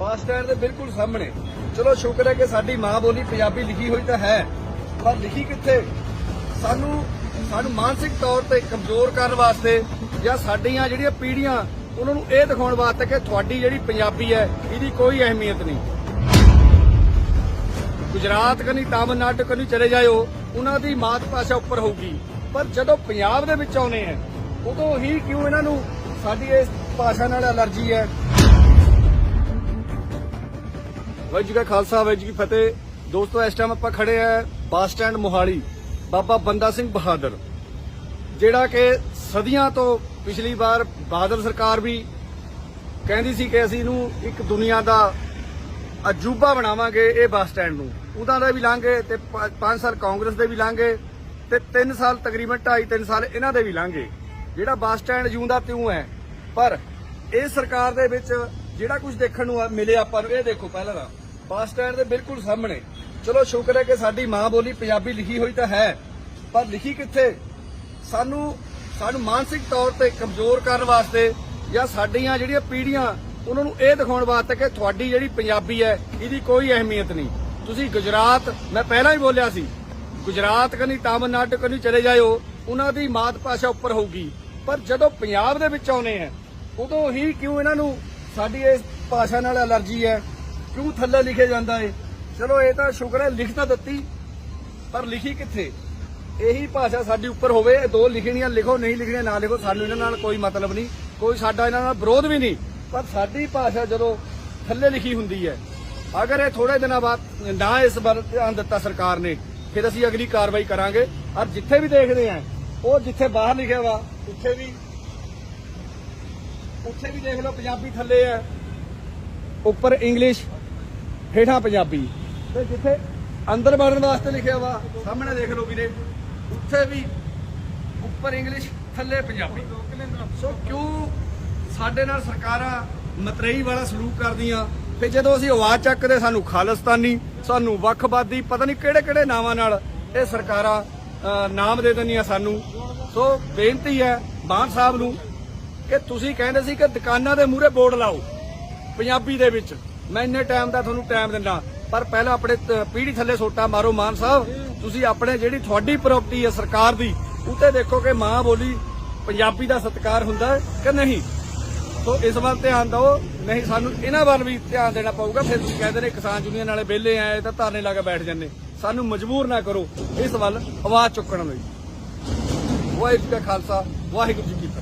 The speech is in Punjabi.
ਬੱਸ ਸਟੈਂਡ ਦੇ ਬਿਲਕੁਲ ਸਾਹਮਣੇ। ਚਲੋ, ਸ਼ੁਕਰ ਹੈ ਕਿ ਸਾਡੀ ਮਾਂ ਬੋਲੀ ਪੰਜਾਬੀ ਲਿਖੀ ਹੋਈ ਤਾਂ ਹੈ। ਪਰ ਲਿਖੀ ਕਿੱਥੇ? ਸਾਨੂੰ ਸਾਨੂੰ ਮਾਨਸਿਕ ਤੌਰ ਤੇ ਕਮਜ਼ੋਰ ਕਰਨ ਵਾਸਤੇ ਜਾਂ ਸਾਡੀਆਂ ਜਿਹੜੀਆਂ ਪੀੜ੍ਹੀਆਂ, ਉਹਨਾਂ ਨੂੰ ਇਹ ਦਿਖਾਉਣ ਵਾਸਤੇ ਕਿ ਤੁਹਾਡੀ ਜਿਹੜੀ ਪੰਜਾਬੀ ਹੈ, ਇਹਦੀ ਕੋਈ ਅਹਿਮੀਅਤ ਨਹੀਂ। ਗੁਜਰਾਤ ਕਨੀ, ਤਾਮਿਲਨਾਡੂ ਕਨੀ ਚਲੇ ਜਾਇਓ, ਉਹਨਾਂ ਦੀ ਮਾਤ ਭਾਸ਼ਾ ਉੱਪਰ ਹੋਊਗੀ। ਪਰ ਜਦੋਂ ਪੰਜਾਬ ਦੇ ਵਿੱਚ ਆਉਨੇ ਆ, ਉਦੋਂ ਹੀ ਕਿਉਂ ਇਹਨਾਂ ਨੂੰ ਸਾਡੀ ਇਸ ਭਾਸ਼ਾ ਨਾਲ ਅਲਰਜੀ ਹੈ? ਵਾਹਿਗੁਰੂ ਜੀ ਕਾ ਖਾਲਸਾ, ਵਾਹਿਗੁਰੂ ਜੀ ਕੀ ਫਤਿਹ। ਦੋਸਤੋ, ਇਸ ਟਾਈਮ ਆਪਾਂ ਖੜੇ ਆ ਬੱਸ ਸਟੈਂਡ ਮੋਹਾਲੀ, ਬਾਬਾ ਬੰਦਾ ਸਿੰਘ ਬਹਾਦਰ। ਜਿਹੜਾ ਕਿ ਸਦੀਆਂ ਤੋਂ ਪਿਛਲੀ ਵਾਰ ਬਾਦਲ ਸਰਕਾਰ ਵੀ ਕਹਿੰਦੀ ਸੀ ਕਿ ਅਸੀਂ ਇਹਨੂੰ ਇੱਕ ਦੁਨੀਆ ਦਾ ਅਜੂਬਾ ਬਣਾਵਾਂਗੇ ਇਹ ਬੱਸ ਸਟੈਂਡ ਨੂੰ। ਉਹਦਾ ਦਾ ਵੀ ਲਾਂਗੇ ਤੇ 5 ਸਾਲ ਕਾਂਗਰਸ ਦੇ ਵੀ ਲਾਂਗੇ ਤੇ 3 ਸਾਲ ਤਕਰੀਬਨ 2.5 3 ਸਾਲ ਇਹਨਾਂ ਦੇ ਵੀ ਲਾਂਗੇ ਜਿਹੜਾ ਬੱਸ ਸਟੈਂਡ ਜਿਉਂਦਾ ਤਿਉਂ ਹੈ। ਪਰ ਇਹ ਸਰਕਾਰ ਦੇ ਵਿੱਚ ਜਿਹੜਾ ਕੁਝ ਦੇਖਣ ਨੂੰ ਆ- ਮਿਲੇ ਆਪਾਂ ਨੂੰ, ਇਹ ਦੇਖੋ ਪਹਿਲਾਂ ਦਾ। ਬੱਸ ਸਟੈਂਡ ਦੇ ਬਿਲਕੁਲ ਸਾਹਮਣੇ। ਚਲੋ, ਸ਼ੁਕਰ ਹੈ ਕਿ ਸਾਡੀ ਮਾਂ ਬੋਲੀ ਪੰਜਾਬੀ ਲਿਖੀ ਹੋਈ ਤਾਂ ਹੈ, ਪਰ ਲਿਖੀ ਕਿੱਥੇ? ਸਾਨੂੰ ਸਾਨੂੰ ਮਾਨਸਿਕ ਤੌਰ ਤੇ ਕਮਜ਼ੋਰ ਕਰਨ ਵਾਸਤੇ ਜਾਂ ਸਾਡੀਆਂ ਜਿਹੜੀਆਂ ਪੀੜ੍ਹੀਆਂ, ਉਹਨਾਂ ਨੂੰ ਇਹ ਦਿਖਾਉਣ ਵਾਸਤੇ ਕਿ ਤੁਹਾਡੀ ਜਿਹੜੀ ਪੰਜਾਬੀ ਹੈ, ਇਹਦੀ ਕੋਈ ਅਹਿਮੀਅਤ ਨਹੀਂ। ਤੁਸੀਂ ਗੁਜਰਾਤ, ਮੈਂ ਪਹਿਲਾਂ ਹੀ ਬੋਲਿਆ ਸੀ, ਗੁਜਰਾਤ ਕਨੀ ਤਾਮਿਲਨਾਡੂ ਕਨੀ ਚਲੇ ਜਾਇਓ, ਉਹਨਾਂ ਦੀ ਮਾਤ ਭਾਸ਼ਾ ਉੱਪਰ ਹੋਊਗੀ। ਪਰ ਜਦੋਂ ਪੰਜਾਬ ਦੇ ਵਿੱਚ ਆਉਨੇ ਆ, ਉਦੋਂ ਹੀ ਕਿਉਂ ਇਹਨਾਂ ਨੂੰ ਸਾਡੀ ਇਸ ਭਾਸ਼ਾ ਨਾਲ ਅਲਰਜੀ ਹੈ? ਕਿਉਂ ਥੱਲੇ ਲਿਖਿਆ ਜਾਂਦਾ ਏ? ਚਲੋ, ਇਹ ਤਾਂ ਸ਼ੁਕਰ ਹੈ, ਲਿਖ ਤਾਂ ਦਿੱਤੀ, ਪਰ ਲਿਖੀ ਕਿੱਥੇ? ਇਹੀ ਭਾਸ਼ਾ ਸਾਡੀ ਉੱਪਰ ਹੋਵੇ, ਇਹ ਦੋ ਲਿਖਣੀਆਂ ਲਿਖੋ, ਨਹੀਂ ਲਿਖਣੀਆਂ ਨਾ ਲਿਖੋ, ਸਾਨੂੰ ਇਹਨਾਂ ਨਾਲ ਕੋਈ ਮਤਲਬ ਨਹੀਂ, ਕੋਈ ਸਾਡਾ ਇਹਨਾਂ ਨਾਲ ਵਿਰੋਧ ਵੀ ਨਹੀਂ। ਪਰ ਸਾਡੀ ਭਾਸ਼ਾ ਜਦੋਂ ਥੱਲੇ ਲਿਖੀ ਹੁੰਦੀ ਹੈ, ਅਗਰ ਇਹ ਥੋੜੇ ਦਿਨਾਂ ਬਾਅਦ ਨਾ ਇਸ ਵੱਲ ਧਿਆਨ ਦਿੱਤਾ ਸਰਕਾਰ ਨੇ, ਫਿਰ ਅਸੀਂ ਅਗਲੀ ਕਾਰਵਾਈ ਕਰਾਂਗੇ। ਔਰ ਜਿੱਥੇ ਵੀ ਦੇਖਦੇ ਆਂ, ਉਹ ਜਿੱਥੇ ਬਾਹਰ ਲਿਖਿਆ ਵਾ, ਉੱਥੇ ਵੀ ਉੱਥੇ ਵੀ ਦੇਖ ਲਓ, ਪੰਜਾਬੀ ਥੱਲੇ ਹੈ। ਉੱਪਰ ਇੰਗਲਿਸ਼ ਹੇਠਾਂ ਪੰਜਾਬੀ। ਤੇ ਜਿੱਥੇ ਅੰਦਰ ਵੜਨ ਵਾਸਤੇ ਲਿਖਿਆ ਵਾ, ਸਾਹਮਣੇ ਦੇਖ ਲਓ ਵੀਰੇ, ਉੱਥੇ ਵੀ ਉੱਪਰ ਇੰਗਲਿਸ਼ ਥੱਲੇ ਪੰਜਾਬੀ। ਸੋ ਕਿਉਂ ਸਾਡੇ ਨਾਲ ਸਰਕਾਰਾਂ ਮਤਰੇਈ ਵਾਲਾ ਸਲੂਕ ਕਰਦੀਆਂ? ਫਿਰ ਜਦੋਂ ਅਸੀਂ ਆਵਾਜ਼ ਚੱਕਦੇ, ਸਾਨੂੰ ਖਾਲਿਸਤਾਨੀ, ਸਾਨੂੰ ਵੱਖਵਾਦੀ, ਪਤਾ ਨਹੀਂ ਕਿਹੜੇ ਕਿਹੜੇ ਨਾਵਾਂ ਨਾਲ ਇਹ ਸਰਕਾਰਾਂ ਨਾਮ ਦੇ ਦਿੰਦੀਆਂ ਸਾਨੂੰ। ਸੋ ਬੇਨਤੀ ਹੈ ਬਾਣ ਸਾਹਿਬ ਨੂੰ ਕਿ ਤੁਸੀਂ ਕਹਿੰਦੇ ਸੀ ਕਿ ਦੁਕਾਨਾਂ ਦੇ ਮੂਹਰੇ ਬੋਰਡ ਲਾਓ, ਪੰਜਾਬੀ ਦੇ ਵਿੱਚ। ਮੈਂ ਇੰਨੇ ਟਾਈਮ ਦਾ ਤੁਹਾਨੂੰ ਟਾਈਮ ਦਿੰਦਾ। ਪਰ ਪਹਿਲਾਂ ਆਪਣੇ ਪੀੜੀ ਥੱਲੇ ਸੋਟਾ ਮਾਰੋ ਮਾਨ ਸਾਹਿਬ। ਤੁਸੀਂ ਆਪਣੇ ਜਿਹੜੀ ਤੁਹਾਡੀ ਪ੍ਰਾਪਰਟੀ ਹੈ ਸਰਕਾਰ ਦੀ ਉੱਤੇ ਦੇਖੋ ਕਿ ਮਾਂ ਬੋਲੀ ਪੰਜਾਬੀ ਦਾ ਸਤਿਕਾਰ ਹੁੰਦਾ ਕਿ ਨਹੀਂ? ਸੋ ਇਸ ਵੱਲ ਧਿਆਨ ਦਿਓ। ਨਹੀਂ, ਸਾਨੂੰ ਇਹਨਾਂ ਵੱਲ ਵੀ ਧਿਆਨ ਦੇਣਾ ਪਊਗਾ। ਫਿਰ ਤੁਸੀਂ ਕਹਿੰਦੇ ਨੇ ਕਿਸਾਨ ਯੂਨੀਅਨ ਵਾਲੇ ਵਿਹਲੇ ਆਏ ਤਾਂ ਧਰਨੇ ਲਾ ਕੇ ਬੈਠ ਜਾਂਦੇ। ਸਾਨੂੰ ਮਜਬੂਰ ਨਾ ਕਰੋ ਇਸ ਵੱਲ ਆਵਾਜ਼ ਚੁੱਕਣ ਲਈ। ਵਾਹਿਗੁਰੂ ਜੀ ਕਾ ਖਾਲਸਾ, ਵਾਹਿਗੁਰੂ ਜੀ ਕੀ ਫਤਿਹ।